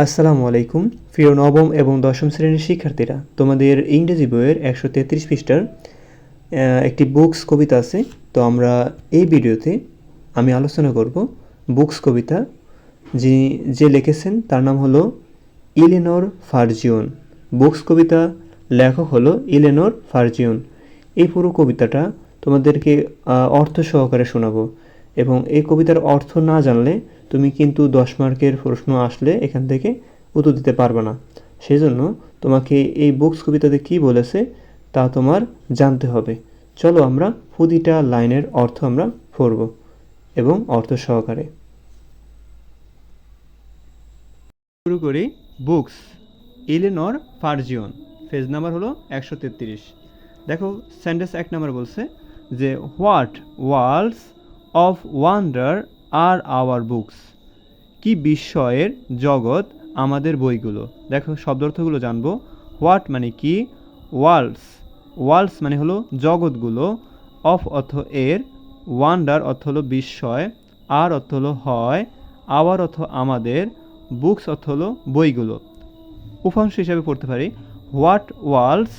আসসালামু আলাইকুম। প্রিয় নবম এবং দশম শ্রেণির শিক্ষার্থীরা, তোমাদের ইংরেজি বইয়ের একশো তেত্রিশ পৃষ্ঠার একটি বুকস কবিতা আছে। তো আমরা এই ভিডিওতে আমি আলোচনা করব বুকস কবিতা। যিনি যে লিখেছেন, তার নাম হলো ইলেনর ফার্জিওন। বুকস কবিতা লেখক হলো ইলেনর ফার্জিওন। এই পুরো কবিতাটা তোমাদেরকে অর্থ সহকারে শোনাবো। এবং এই কবিতার অর্থ না জানলে তুমি কিন্তু দশ মার্কের প্রশ্ন আসলে এখান থেকে উত্তর দিতে পারবে না। সেই জন্য তোমাকে এই বুকস কবিতাতে কী বলেছে তা তোমার জানতে হবে। চলো আমরা প্রতিটা লাইনের অর্থ আমরা পড়ব এবং অর্থ সহকারে। শুরু করি books, Eleanor Farjeon. Page number হলো একশো তেত্রিশ। দেখো সেন্টেন্স এক নাম্বার বলছে যে, what worlds of wonder are our books. কি বিস্ময়ের জগৎ আমাদের বইগুলো। দেখো, শব্দার্থগুলো জানব। হোয়াট মানে কি? ওয়ার্ল্ডস। ওয়ার্ল্ডস মানে হলো জগৎগুলো। অফ অর্থ এর, ওয়ান্ডার অর্থ হলো বিস্ময়। আর অর্থ হলো হয়। আওয়ার অর্থ আমাদের। বুকস অর্থ হলো বইগুলো। উপাংশ হিসাবে পড়তে পারি। What worlds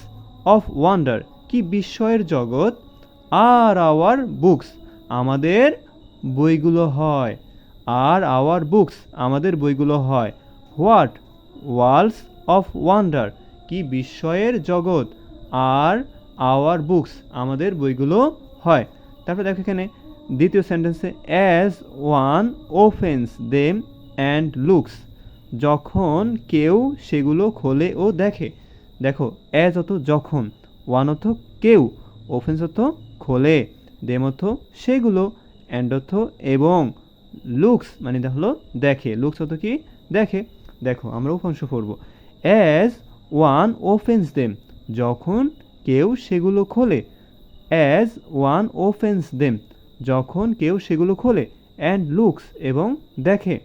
of wonder. কি বিস্ময়ের জগৎ? Are our books. আমাদের বইগুলো হয়। আর আওয়ার বুকস আমাদের বইগুলো হয়। হোয়াট ওয়ার্ল্ডস অফ ওয়ান্ডার কি বিস্ময়ের জগৎ। আর আওয়ার বুকস আমাদের বইগুলো হয়। তারপর দেখো এখানে দ্বিতীয় সেন্টেন্সে as one opens them and looks যখন কেউ সেগুলো খোলে ও দেখে। দেখো অ্যাজ অত যখন ওয়ান অর্থ কেউ ওফেন্স অত খোলে। দেম অর্থ সেগুলো অ্যান্ড অর্থ এবং লুকস মানে হলো দেখে। লুকস অত কি? দেখে। দেখো, আমরা উপাংশ পড়ব অ্যাজ ওয়ান ওফেন্স দেম যখন কেউ সেগুলো খোলে। অ্যাজ ওয়ান ওফেন্স দেম যখন কেউ সেগুলো খোলে। অ্যান্ড লুকস এবং দেখে।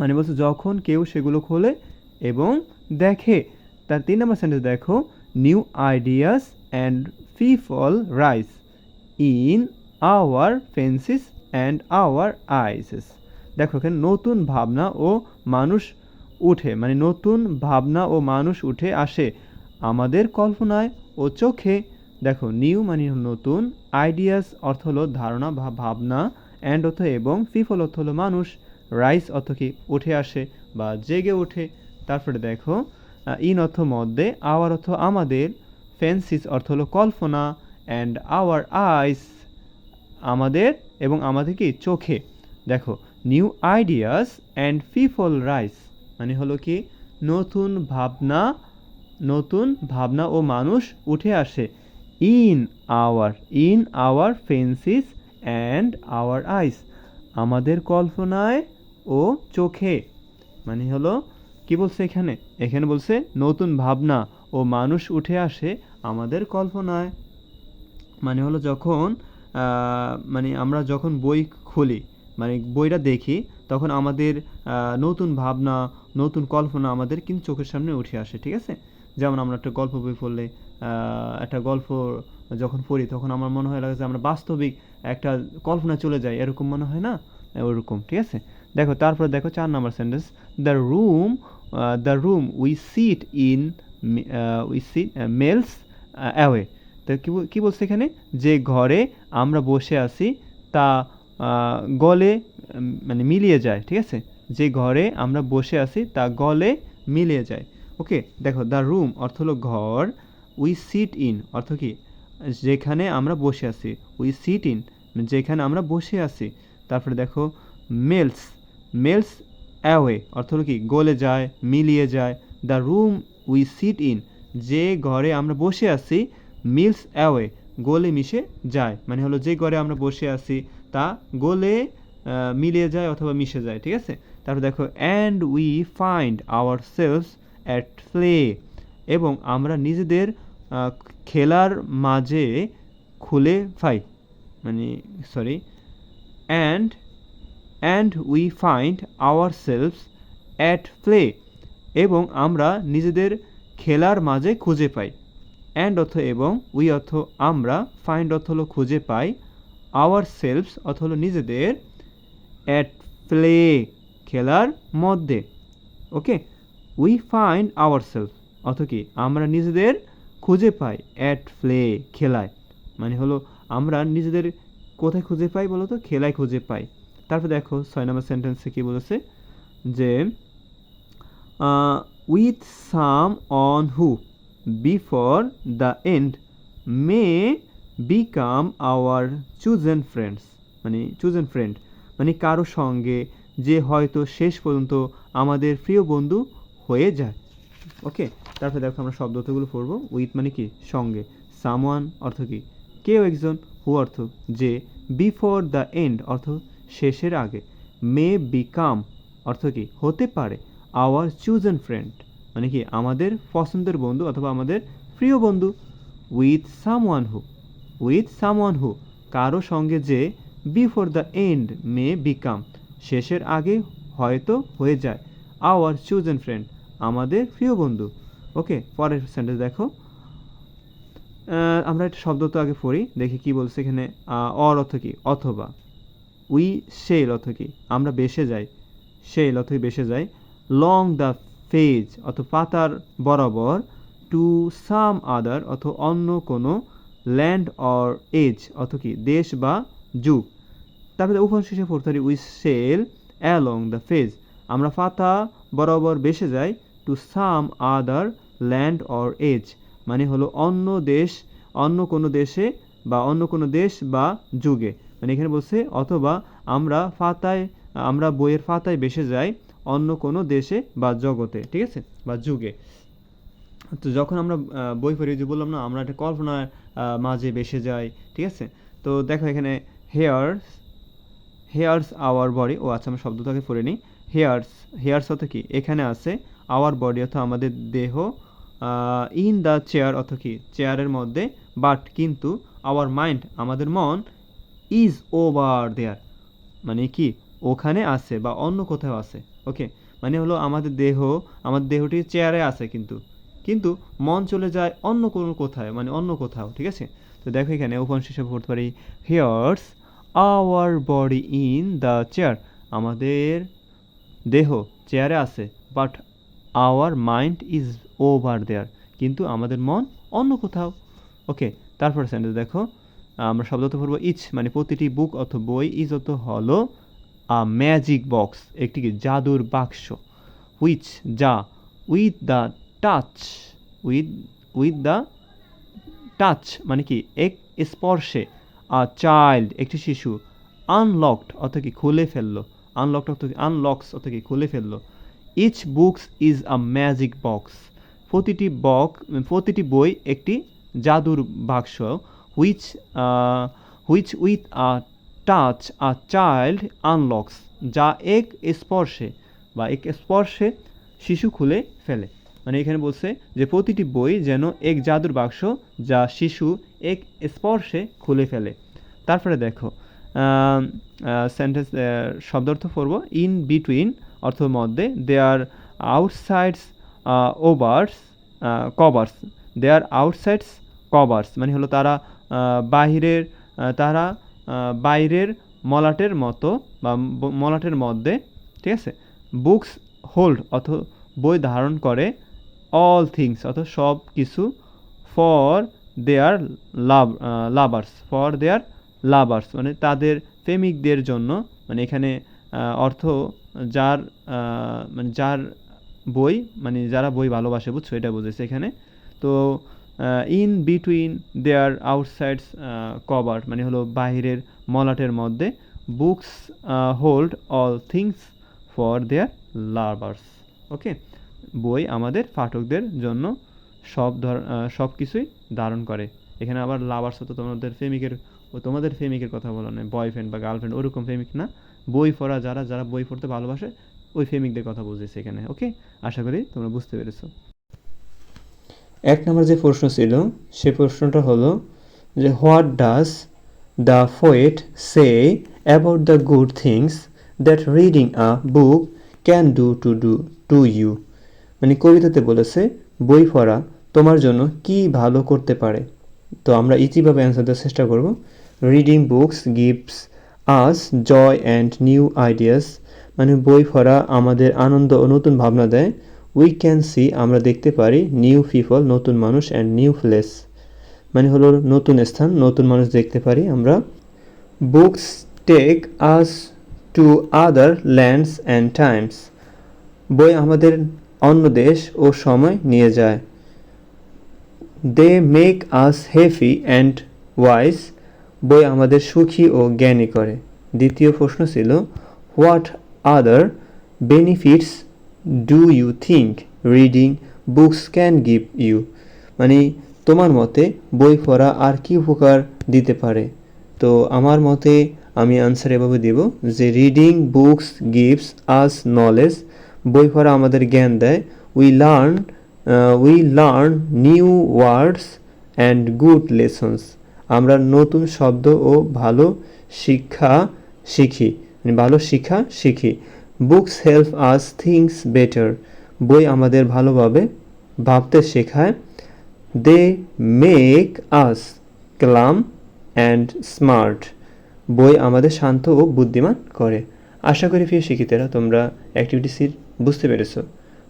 মানে বলছে যখন কেউ সেগুলো খোলে এবং দেখে। তার তিন নম্বর সেন্টেন্স দেখো। New ideas and people rise in our fancies and our eyes দেখো, এখানে নতুন ভাবনা ও মানুষ উঠে মানে নতুন ভাবনা ও মানুষ উঠে আসে আমাদের কল্পনায় ও চোখে। দেখো নিউ মানে নতুন আইডিয়াস অর্থ হলো ধারণা বা ভাবনা অ্যান্ড অর্থ এবং পিপল অর্থ হলো মানুষ। রাইস অর্থ কি? উঠে আসে বা জেগে ওঠে। তারপরে দেখো ইন অর্থ মধ্যে আওয়ার অর্থ আমাদের। ফেন্সিস অর্থ হলো কল্পনা। অ্যান্ড আওয়ার আইস আমাদের এবং আমাদের কি চোখে। দেখো new ideas and people rise মানে হলো কি? নতুন ভাবনা নতুন ভাবনা ও মানুষ উঠে আসে। In our in our fancies and our eyes আমাদের কল্পনায় ও চোখে। মানে হলো, কি বলছে এখানে? এখানে বলছে, নতুন ভাবনা ও মানুষ উঠে আসে আমাদের কল্পনায়। মানে হলো যখন মানে আমরা যখন বই খুলি মানে বইটা দেখি, তখন আমাদের নতুন ভাবনা, নতুন কল্পনা আমাদের কিন্তু চোখের সামনে উঠে আসে, ঠিক আছে? যেমন আমরা একটা গল্প বই পড়লে একটা গল্প যখন পড়ি, তখন আমার মনে হয় লাগে যে আমরা বাস্তবিক একটা কল্পনা চলে যায়, এরকম মনে হয় না? ওরকম, ঠিক আছে? দেখো, তারপরে দেখো চার number sentence the room the room we sit in we sit melts away তো কী বলছে এখানে? যে ঘরে আমরা বসে আছি, তা গলে মানে মিলিয়ে যায়, ঠিক আছে? যে ঘরে আমরা বসে আছি, তা গলে মিলিয়ে যায়। ওকে, দেখো, দ্য রুম, অর্থ হলো ঘর, উই সিট ইন, অর্থ কি? যেখানে আমরা বসে আছি, উই সিট ইন যেখানে আমরা বসে আছি। তারপরে দেখো, মেলস মেলস অ্যাওয়ে, অর্থ হলো কি? গলে যায়, মিলিয়ে যায়। The room we sit in, যে ঘরে আমরা বসে আছি মিলস অ্যাওয়ে, গোলে মিশে যায়। মানে হলো যে ঘরে আমরা বসে আছি, তা গোলে মিলিয়ে যায় অথবা মিশে যায়, ঠিক আছে? তারপর দেখো and we find ourselves at play এবং আমরা নিজেদের খেলার মাঝে খুলে পাই মানে sorry and and we find ourselves at play এবং আমরা নিজেদের খেলার মাঝে খুঁজে পাই। অ্যান্ড অর্থ এবং উই অর্থ আমরা ফাইন্ড অর্থ হলো খুঁজে পাই আওয়ার সেলফস অর্থ হলো নিজেদের অ্যাট প্লে খেলার মধ্যে okay we find our self অর্থ কি? আমরা নিজেদের খুঁজে পাই অ্যাট প্লে খেলায় মানে হলো আমরা নিজেদের কোথায় খুঁজে পাই বলো তো খেলায় খুঁজে পাই। তারপর দেখো ছয় নম্বর সেন্টেন্সে কী বলেছে? যে with some on who before the end may become our chosen friends মানে চুজেন ফ্রেন্ড মানে কারও সঙ্গে যে হয়তো শেষ পর্যন্ত আমাদের প্রিয় বন্ধু হয়ে যায়। ওকে? তারপরে দেখো আমরা শব্দ অর্থগুলো পড়ব। উইথ মানে কি? সঙ্গে। সামওয়ান অর্থ কি? কেউ একজন। হু অর্থ? যে বিফোর দ্য এন্ড অর্থ শেষের আগে। মে বিকাম অর্থ কি? হতে পারে। আওয়ার চুজেন ফ্রেন্ড মানে কি, আমাদের পছন্দের বন্ধু অথবা আমাদের প্রিয় বন্ধু with someone who with someone who কারও সঙ্গে যে before the end may become শেষের আগে হয়তো হয়ে যায়। আওয়ার চুজেন ফ্রেন্ড আমাদের প্রিয় বন্ধু। ওকে পরের সেন্টেন্স দেখো। আমরা একটা শব্দ তো আগে পড়ি, দেখি কি বলছে এখানে। অর অর্থ কি? অথবা। উই সেল অর্থ কি? আমরা বেসে যাই। সেল অর্থ কি? বেসে যাই। লং দ্য ফেজ অথ পাতার বরাবর টু সাম আদার অথ অন্য কোনো ল্যান্ড অর এজ অথ কি, দেশ বা যুগ। তারপরে পড়তে পারি we sail along the page আমরা পাতা বরাবর বেসে যাই to some other land or age মানে হলো অন্য দেশ, অন্য কোনো দেশে বা অন্য কোনো দেশ বা যুগে। মানে এখানে বলছে অথবা আমরা ফাতায় আমরা বইয়ের ফাতায় বেসে যাই অন্য কোনো দেশে বা জগতে, ঠিক আছে? বা যুগে। তো যখন আমরা বই পড়ি যে বললাম না, আমরা একটা কল্পনার মাঝে বেসে যাই, ঠিক আছে? তো দেখো এখানে হেয়ার্স হেয়ার্স আওয়ার বডি ও আচ্ছা আমরা শব্দটাকে পড়ে নিই। হেয়ার্স হেয়ার্স অর্থ কি? এখানে আছে আওয়ার বডি অর্থ আমাদের দেহ ইন দ্য চেয়ার অর্থ কি? চেয়ারের মধ্যে বাট কিন্তু আওয়ার মাইন্ড আমাদের মন ইজ ওভার দেয়ার মানে কি? ওখানে আছে বা অন্য কোথাও আছে। ওকে মানে হলো আমাদের দেহ আমাদের দেহটি চেয়ারে আছে কিন্তু। কিন্তু মন চলে যায় অন্য কোনো কোথায় মানে অন্য কোথাও, ঠিক আছে? তো দেখো এখানে ওপেন শেষে পড়তে পারি here's our body in the chair আমাদের দেহ চেয়ারে আছে but our mind is over there কিন্তু আমাদের মন অন্য কোথাও। ওকে তারপর সেন্টেন্স দেখো, আমরা শব্দ তো পড়ব ইচ মানে প্রতিটি বুক অথবা বই ইজ অত হলো আ ম্যাজিক বক্স একটি জাদুর বাক্স হুইচ যা with the touch with with the touch মানে কি, এক স্পর্শে আ চাইল্ড একটি শিশু আনলকড অর্থ কি খুলে ফেলল আনলকড অর্থ আনলকস অর্থ কি খুলে ফেলল। Each books is a magic box প্রতিটি বক প্রতিটি বই একটি জাদুর বাক্স which which with a touch a child unlocks যা এক স্পর্শে বা এক স্পর্শে শিশু খুলে ফেলে। মানে এখানে বলছে যে প্রতিটি বই যেন এক জাদুর বাক্স যা শিশু এক স্পর্শে খুলে ফেলে। তারপরে দেখো সেন্টেন্স শব্দার্থ পড়ব। ইন বিটুইন অর্থ মধ্যে দে আর আউটসাইডস ওভার্স কভার্স দে আর আউটসাইডস কভার্স মানে হলো তারা বাহিরের তারা বাইরের মলাটের মতো বা মলাটের মধ্যে, ঠিক আছে? বুকস হোল্ড অথ, বই ধারণ করে অল থিংস অথ সব কিছু for their love lovers for their lovers মানে তাদের প্রেমিকদের জন্য মানে এখানে অর্থ যার মানে যার বই মানে যারা বই ভালোবাসে, বুঝছ? এটা বুঝেছে এখানে। তো in between their outsides cover মানে হলো বাহিরের মলাটের মধ্যে books hold all things for their lovers okay বই আমাদের পাঠকদের জন্য সব ধর সব কিছুই ধারণ করে। এখানে আবার লাভার্স হতো তোমাদের প্রেমিকের, ও তোমাদের প্রেমিকের কথা বলা নয় বয়ফ্রেন্ড বা গার্লফ্রেন্ড ওরকম প্রেমিক না। বই পড়া, যারা যারা বই পড়তে ভালোবাসে, ওই প্রেমিকদের কথা বুঝেছে এখানে। ওকে আশা করি তোমরা বুঝতে পেরেছ। এক নম্বর যে প্রশ্ন ছিল, সে প্রশ্নটা হলো যে what does the poet say about the good things that reading a book can do to do to you মানে কবিতাতে বলেছে, বই পড়া তোমার জন্য কি ভালো করতে পারে? তো আমরা ইজিভাবে অ্যান্সার দেওয়ার চেষ্টা করব। Reading books gives us joy and new ideas মানে বই পড়া আমাদের আনন্দ ও নতুন ভাবনা দেয়। উই ক্যান সি আমরা দেখতে পারি নিউ পিপল নতুন মানুষ অ্যান্ড নিউ প্লেস মানে হলো নতুন স্থান, নতুন মানুষ দেখতে পারি আমরা। Books take us to other lands and times বই আমাদের অন্য দেশ ও সময় নিয়ে যায়। They make us happy and wise বই আমাদের সুখী ও জ্ঞানী করে। দ্বিতীয় প্রশ্ন ছিল what other benefits do you think reading books can give you মানে তোমার মতে, বই পড়া আর কি উপকার দিতে পারে? তো আমার মতে, আমি আনসার এভাবে দিব যে reading books gives us knowledge বই পড়া আমাদের জ্ঞান দেয়। We learn we learn new words and good lessons আমরা নতুন শব্দ ও ভালো শিক্ষা শিখি। মানে ভালো শিক্ষা শিখি। Books help us things better বই আমাদের ভালোভাবে ভাবতে শেখায়। They make us calm and smart বই আমাদের শান্ত ও বুদ্ধিমান করে। আশা করি প্রিয় শিক্ষিতেরা, তোমরা অ্যাক্টিভিটিসির বুঝতে পেরেছ।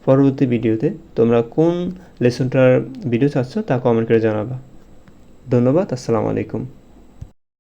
পরবর্তী ভিডিওতে তোমরা কোন লেসনটার ভিডিও চাচ্ছ তা কমেন্ট করে জানাবা। ধন্যবাদ, আসসালামু আলাইকুম।